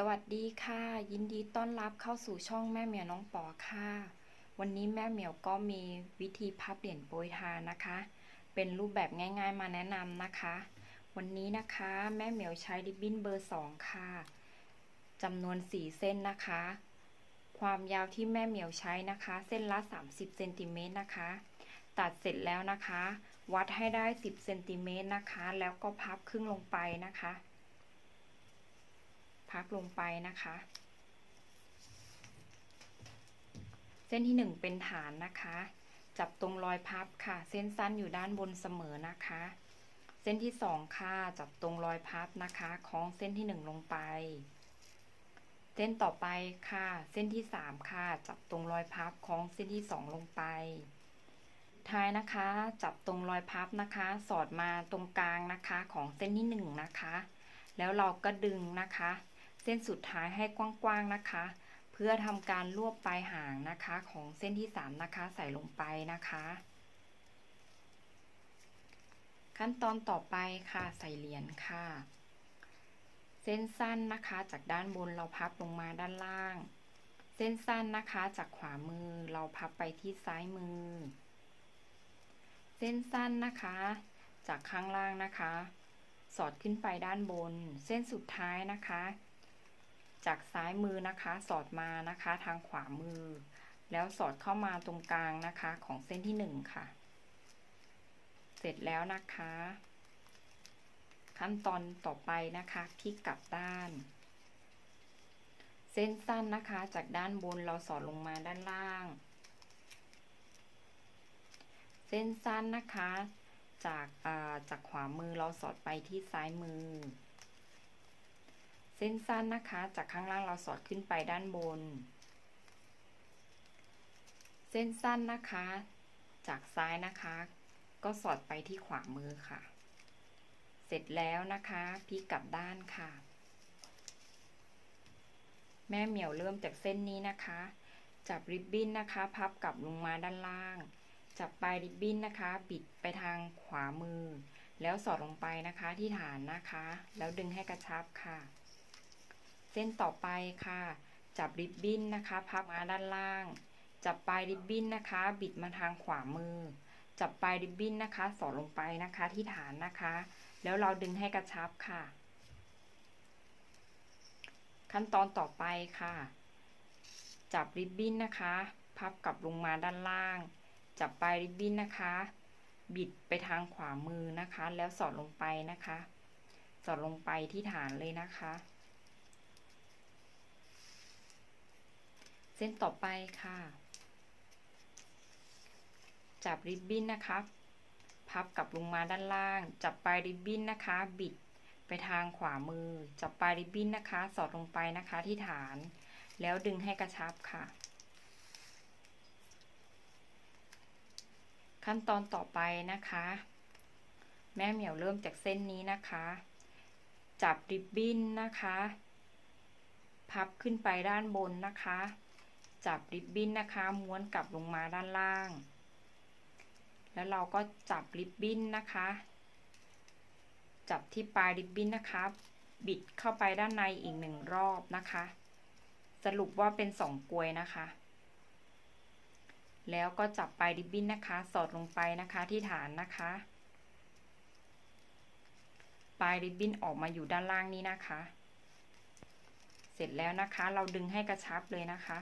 สวัสดีค่ะ ยินดีต้อนรับเข้าสู่ช่องแม่เหมียวน้องปอค่ะ วันนี้แม่เหมียวก็มีวิธีพับเหรียญโปรยทานนะคะ เป็นรูปแบบง่ายๆมาแนะนำนะคะ วันนี้นะคะแม่เหมียวใช้ริบบิ้นเบอร์2ค่ะจำนวน4เส้นนะคะ ความยาวที่แม่เหมียวใช้นะคะ เส้นละ 30เซนติเมตรนะคะ ตัดเสร็จแล้วนะคะ วัดให้ได้ 10เซนติเมตรนะคะ แล้วก็พับครึ่งลงไปนะคะ พับลงไปนะคะ เส้นที่ 1 เป็นฐานนะคะ จับตรงรอยพับค่ะ เส้นสั้นอยู่ด้านบนเสมอนะคะ เส้นที่ 2 ค่ะ จับตรงรอยพับนะคะคล้องเส้นที่ 1 ลงไป เส้นต่อไปค่ะ เส้นที่ 3 ค่ะ จับตรงรอยพับคล้องเส้นที่ 2 ลงไปท้ายนะคะ จับตรงรอยพับนะคะ สอดมาตรงกลางนะคะของเส้นที่1นะคะ แล้วเราก็ดึงนะคะ เส้นสุดท้ายให้กว้างๆนะคะ เพื่อทำการรวบปลายหางนะคะ ของเส้นที่ 3 นะคะ ใส่ลงไปนะคะ ขั้นตอนต่อไปค่ะ ใส่เหรียญค่ะ เส้นสั้นนะคะ จากด้านบนเราพับลงมาด้านล่าง เส้นสั้นนะคะจากขวามือเราพับไปที่ซ้ายมือ เส้นสั้นนะคะ จากข้างล่างนะคะ สอดขึ้นไปด้านบน เส้นสุดท้ายนะคะ จากซ้ายมือนะคะ สอดมานะคะทางขวามือ แล้วสอดเข้ามาตรงกลางนะคะของเส้นที่หนึ่งค่ะ เสร็จแล้วนะคะ ขั้นตอนต่อไปนะคะพลิกกลับด้าน เส้นสั้นนะคะ จากด้านบนเราสอดลงมาด้านล่าง เส้นสั้นนะคะ จากจากขวามือเราสอดไปที่ซ้ายมือ เส้นสั้นนะคะ จากข้างล่างเราสอดขึ้นไปด้านบน เส้นสั้นนะคะ จากซ้ายนะคะ ก็สอดไปที่ขวามือค่ะ เสร็จแล้วนะคะพลิกกลับด้านค่ะ แม่เหมียวเริ่มจากเส้นนี้นะคะ จับริบบิ้นนะคะ พับกลับลงมาด้านล่าง จับปลายริบบิ้นนะคะ บิดไปทางขวามือ แล้วสอดลงไปนะคะที่ฐานนะคะ แล้วดึงให้กระชับค่ะ ส้นต่อไปค่ะ จับริบบิ้นนะคะพับมาด้านล่าง จับปลายริบบิ้นนะคะ บิดมาทางขวามือ จับปลายริบบิ้นนะคะ สอดลงไปนะคะที่ฐานนะคะ แล้วเราดึงให้กระชับค่ะ ขั้นตอนต่อไปค่ะ จับริบบิ้นนะคะ พับกลับลงมาด้านล่าง จับปลายริบบิ้นนะคะ บิดไปทางขวามือนะคะ แล้วสอดลงไปนะคะ สอดลงไปที่ฐานเลยนะคะ เส้นต่อไปค่ะ จับริบบิ้นนะคะ พับกลับลงมาด้านล่าง จับปลายริบบิ้นนะคะ บิดไปทางขวามือ จับปลายริบบิ้นนะคะ สอดลงไปนะคะที่ฐาน แล้วดึงให้กระชับค่ะ ขั้นตอนต่อไปนะคะ แม่เหมียวเริ่มจากเส้นนี้นะคะ จับริบบิ้นนะคะ พับขึ้นไปด้านบนนะคะ จับริบบิ้นนะคะม้วนกลับลงมาด้านล่าง แล้วเราก็จับริบบิ้นนะคะ จับที่ปลายริบบิ้นนะคะ บิดเข้าไปด้านในอีกหนึ่งรอบนะคะ สรุปว่าเป็นสองกลวยนะคะ แล้วก็จับปลายริบบิ้นนะคะ สอดลงไปนะคะที่ฐานนะคะ ปลายริบบิ้นออกมาอยู่ด้านล่างนี้นะคะเสร็จแล้วนะคะ เราดึงให้กระชับเลยนะคะ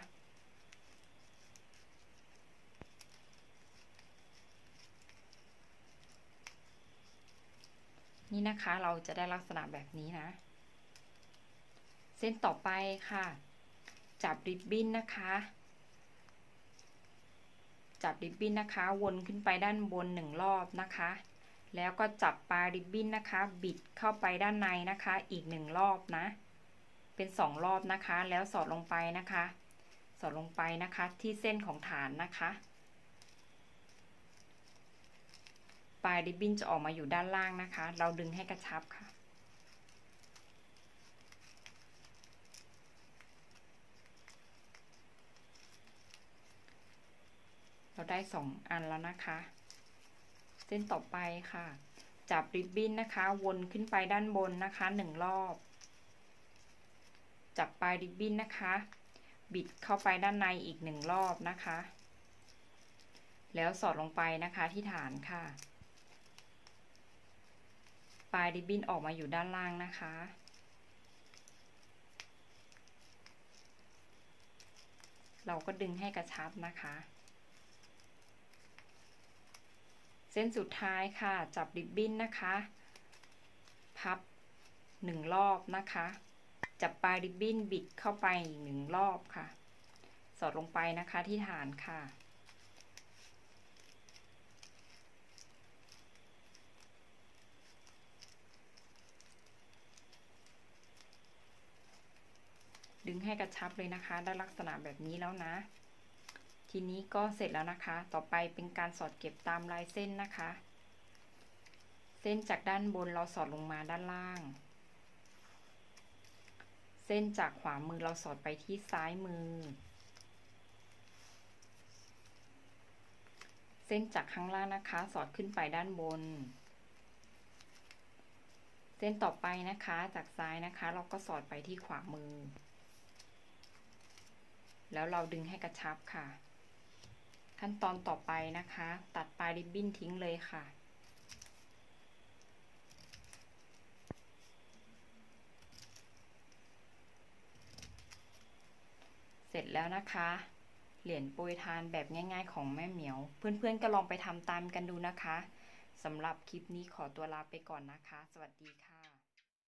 นี่นะคะเราจะได้ลักษณะแบบนี้นะ เส้นต่อไปค่ะ จับริบบิ้นนะคะ จับริบบิ้นนะคะ วนขึ้นไปด้านบนหนึ่งรอบนะคะ แล้วก็จับปลายริบบิ้นนะคะ บิดเข้าไปด้านในนะคะ อีกหนึ่งรอบนะ เป็นสองรอบนะคะ แล้วสอดลงไปนะคะ สอดลงไปนะคะที่เส้นของฐานนะคะปลายริบบิ้นจะออกมาอยู่ด้านล่างนะคะ เราดึงให้กระชับค่ะ เราได้สองอันแล้วนะคะ เส้นต่อไปค่ะ จับริบบิ้นนะคะ วนขึ้นไปด้านบนนะคะหนึ่งรอบ จับปลายริบบิ้นนะคะ บิดเข้าไปด้านในอีกหนึ่งรอบนะคะแล้วสอดลงไปนะคะที่ฐานค่ะ ปลายริบบิ้นออกมาอยู่ด้านล่างนะคะ เราก็ดึงให้กระชับนะคะ เส้นสุดท้ายค่ะ จับริบบิ้นนะคะ พับหนึ่งรอบนะคะ จับปลายริบบิ้นบิดเข้าไปอีกหนึ่งรอบค่ะ สอดลงไปนะคะที่ฐานค่ะ ดึงให้กระชับเลยนะคะได้ลักษณะแบบนี้แล้วนะ ทีนี้ก็เสร็จแล้วนะคะ ต่อไปเป็นการสอดเก็บตามลายเส้นนะคะ เส้นจากด้านบนเราสอดลงมาด้านล่าง เส้นจากขวามือเราสอดไปที่ซ้ายมือ เส้นจากข้างล่างนะคะ สอดขึ้นไปด้านบนเส้นต่อไปนะคะ จากซ้ายนะคะ เราก็สอดไปที่ขวามือ แล้วเราดึงให้กระชับค่ะ ขั้นตอนต่อไปนะคะ ตัดปลายริบบิ้นทิ้งเลยค่ะ เสร็จแล้วนะคะ เหรียญโปรยทานแบบง่ายๆของแม่เหมียว เพื่อนๆก็ลองไปทำตามกันดูนะคะสำหรับคลิปนี้ขอตัวลาไปก่อนนะคะ สวัสดีค่ะ